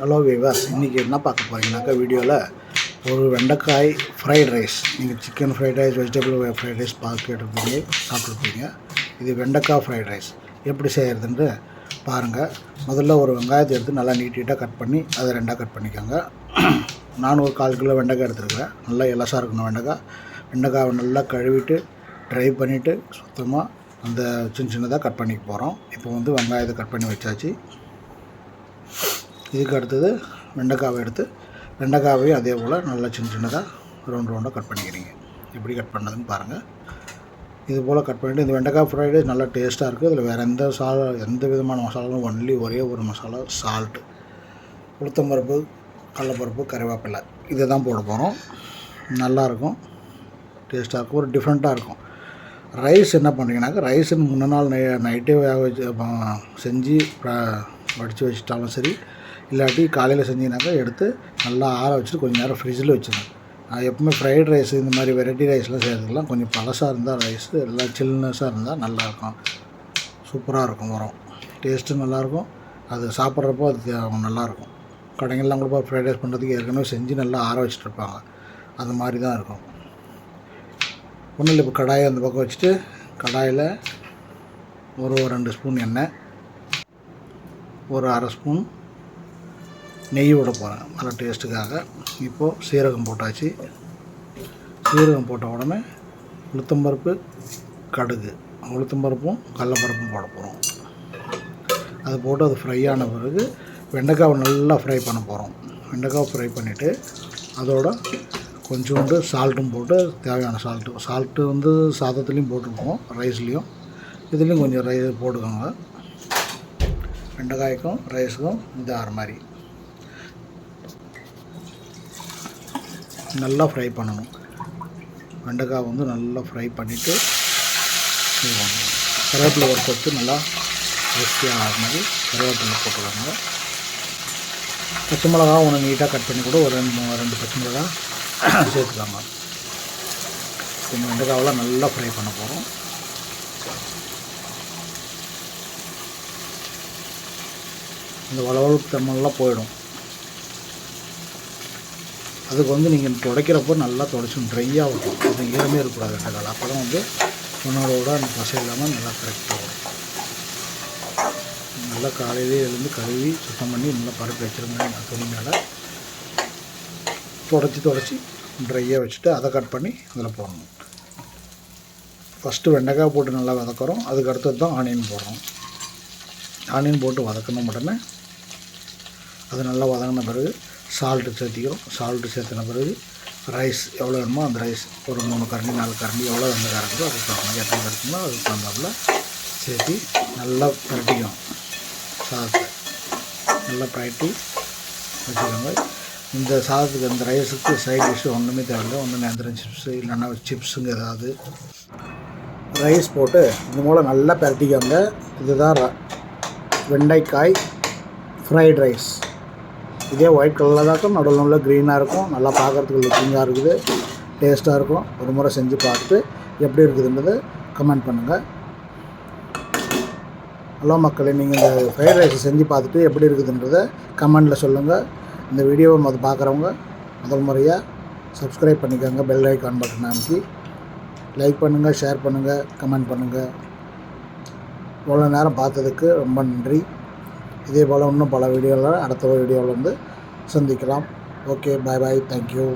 Hello viewers இன்றைக்கி என்ன பார்க்க போகிறீங்கனாக்கா வீடியோவில் ஒரு வெண்டைக்காய் ஃப்ரைட் ரைஸ் நீங்கள் chicken fried rice vegetable fried rice பார்த்து சாப்பிட்ருப்பீங்க இது வெண்டைக்காய் ஃப்ரைட் ரைஸ் எப்படி செய்கிறதுன்ட்டு பாருங்கள் முதல்ல ஒரு வெங்காயத்தை எடுத்து நல்லா நீட்டாக கட் பண்ணி அதை ரெண்டாக கட் பண்ணிக்கோங்க. நான் ஒரு கால் கிலோ வெண்டைக்காய் எடுத்துருக்கேன் நல்லா இலசாக இருக்கணும் வெண்டைக்காய். வெண்டைக்காவை நல்லா கழுவிட்டு ட்ரை பண்ணிவிட்டு சுத்தமாக அந்த சின்ன சின்னதாக கட் பண்ணிக்க போகிறோம் இப்போ வந்து வெங்காயத்தை கட் பண்ணி வச்சாச்சு. இதுக்கு அடுத்தது வெண்டைக்காவை எடுத்து வெண்டைக்காவையும் அதே போல் நல்லா சின்ன சின்னதாக ரவுண்ட் ரவுண்டாக கட் பண்ணிக்கிறீங்க. எப்படி கட் பண்ணதுன்னு பாருங்கள் இது போல் கட் பண்ணிவிட்டு இந்த வெண்டைக்காய் ஃப்ரைட் ரைஸ் நல்லா டேஸ்ட்டாக இருக்குது இதில் வேறு எந்த சாலா எந்த விதமான மசாலாவும் ஒன்லி ஒரே ஒரு மசாலா சால்ட்டு உளுத்தம்பருப்பு கடலப்பருப்பு கறிவேப்பிலை இதை தான் போட போகிறோம் நல்லாயிருக்கும் டேஸ்ட்டாக இருக்கும். ஒரு டிஃப்ரெண்ட்டாக இருக்கும். ரைஸ் என்ன பண்ணுறீங்கன்னாக்கா ரைஸ் முன்ன நாள் நை நைட்டே வேக வச்சு செஞ்சு வடித்து வச்சுட்டாலும் சரி இல்லாட்டி காலையில் செஞ்சீங்கனாக்கா எடுத்து நல்லா ஆற வச்சுட்டு கொஞ்சம் நேரம் ஃப்ரிட்ஜில் வச்சுருங்க. நான் எப்பவுமே ஃப்ரைட் ரைஸ் இந்த மாதிரி வெரைட்டி ரைஸ்லாம் செய்கிறதுக்கெலாம் கொஞ்சம் பழசாக இருந்தால் ரைஸ் எல்லாம் சில்னஸாக இருந்தால் நல்லாயிருக்கும் சூப்பராக இருக்கும். வரும் டேஸ்ட்டும் நல்லாயிருக்கும் அது சாப்பிட்றப்போ அது நல்லாயிருக்கும் கடைங்கள்லாம் கூட ஃப்ரைட் ரைஸ் பண்ணுறதுக்கு ஏற்கனவே செஞ்சு நல்லா ஆற வச்சுட்டு இருப்பாங்க அது மாதிரி தான் இருக்கும். ஒன்றும் இல்லை இப்போ கடாயை அந்த பக்கம் வச்சுட்டு கடாயில் ஒரு ரெண்டு ஸ்பூன் எண்ணெய் ஒரு அரை ஸ்பூன் நெய் விட போகிறேன் நல்ல டேஸ்ட்டுக்காக இப்போது சீரகம் போட்டாச்சு. சீரகம் போட்ட உடனே உளுத்தம்பருப்பு கடுகு. உளுத்தம்பருப்பும் கடலப்பருப்பும் போட போகிறோம் அது போட்டு அது ஃப்ரை ஆன பிறகு வெண்டைக்காவை நல்லா ஃப்ரை பண்ண போகிறோம் வெண்டைக்காவை ஃப்ரை பண்ணிவிட்டு அதோட கொஞ்சோண்டு சால்ட்டும் போட்டு தேவையான சால்ட்டு சால்ட்டு வந்து சாதத்துலேயும் போட்டுருப்போம் ரைஸ்லேயும் இதுலேயும் கொஞ்சம் ரைஸ் போட்டுக்கோங்க. வெண்டைக்காய்க்கும் ரைஸுக்கும் இது ஆகிற மாதிரி. நல்லா ஃப்ரை பண்ணணும். வெண்டைக்காய் வந்து நல்லா ஃப்ரை பண்ணிவிட்டு இது கருவேப்பிலை ஒரு கொத்து நல்லா ருசியாக ஆகிற மாதிரி கருவேப்பிலை போட்டுருவாங்க பச்சை மிளகா ஒன்று நீட்டாக கட் பண்ணி கூட ஒரு ரெண்டு ரெண்டு பச்சை மிளகா சேர்த்துக்காங்க. இந்த வெண்டைக்காவெல்லாம் நல்லா ஃப்ரை பண்ண போகிறோம் இந்த வளவளப்பு தன்மைலாம் போயிடும். அதுக்கு வந்து நீங்கள் துடைக்கிறப்போ நல்லா துடைச்சும் ட்ரையாக வரும். அது ஈரமே இருக்கக்கூடாது வெண்டைக்கால் அப்போ தான் வந்து உன்னோட விட அந்த பசை இல்லாமல் நல்லா கரெக்டாக வரும். நல்லா காலையிலே எழுந்து கழுவி சுத்தம் பண்ணி நல்லா பருப்பு வச்சுருங்க துணி மேலே தொடச்சி தொடச்சி ட்ரையாக வச்சுட்டு அதை கட் பண்ணி அதில் போடணும். ஃபஸ்ட்டு வெண்டைக்காய் போட்டு நல்லா வதக்குறோம். அதுக்கு அடுத்தது தான் ஆனியன் போடுறோம். ஆனியன் போட்டு வதக்கணும் உடனே அது நல்லா வதங்கின பிறகு சால்ட்டு சேர்த்திக்கிறோம். சால்ட்டு சேர்த்தின பிறகு ரைஸ் எவ்வளோ வேணுமோ அந்த ரைஸ் ஒரு மூணு கரண்டி நாலு கரண்டி எவ்வளோ வெந்த கரண்டோ அதுக்கு தகுந்த எத்தனை கரண்டிங்களோ அதுக்கு தகுந்தாப்புல சேர்த்தி நல்லா பரட்டிக்கணும். சாதத்தை நல்லா பரட்டி வச்சுக்கோங்க. இந்த சாதத்துக்கு இந்த ரைஸுக்கு சைட் டிஷ்ஷு ஒன்றுமே தேவையில்லை. ஒன்று நேந்திரம் சிப்ஸு இல்லைன்னா சிப்ஸுங்க ஏதாவது. ரைஸ் போட்டு இது மூலம் நல்லா பரட்டிக்கோங்க. இதுதான் ர- வெண்டைக்காய் ஃப்ரைட் ரைஸ் இதே ஒயிட் கலரில் தான் இருக்கும். நடுவில் நடுவில் க்ரீனாக இருக்கும். நல்லா பார்க்குறதுக்கு லுக்கிங்காக இருக்குது. டேஸ்ட்டாக இருக்கும். ஒரு முறை செஞ்சு பார்த்துட்டு எப்படி இருக்குதுன்றது கமெண்ட் பண்ணுங்கள் ஹலோ மக்களே நீங்கள் இந்த ஃப்ரைட் ரைஸ் செஞ்சு பார்த்துட்டு எப்படி இருக்குதுன்றதை கமெண்டில் சொல்லுங்கள் இந்த வீடியோவை மொதல் பார்க்குறவங்க முதல் முறையாக சப்ஸ்கிரைப் பண்ணிக்கோங்க. பெல் ஐக்கான் பட்டன் அமைக்கி லைக் பண்ணுங்கள் ஷேர் பண்ணுங்கள் கமெண்ட் பண்ணுங்கள் இவ்வளோ நேரம் பார்த்ததுக்கு ரொம்ப நன்றி. இதே போல் இன்னும் பல வீடியோவில் அடுத்த வீடியோவில் வந்து சந்திக்கலாம். Okay bye bye thank you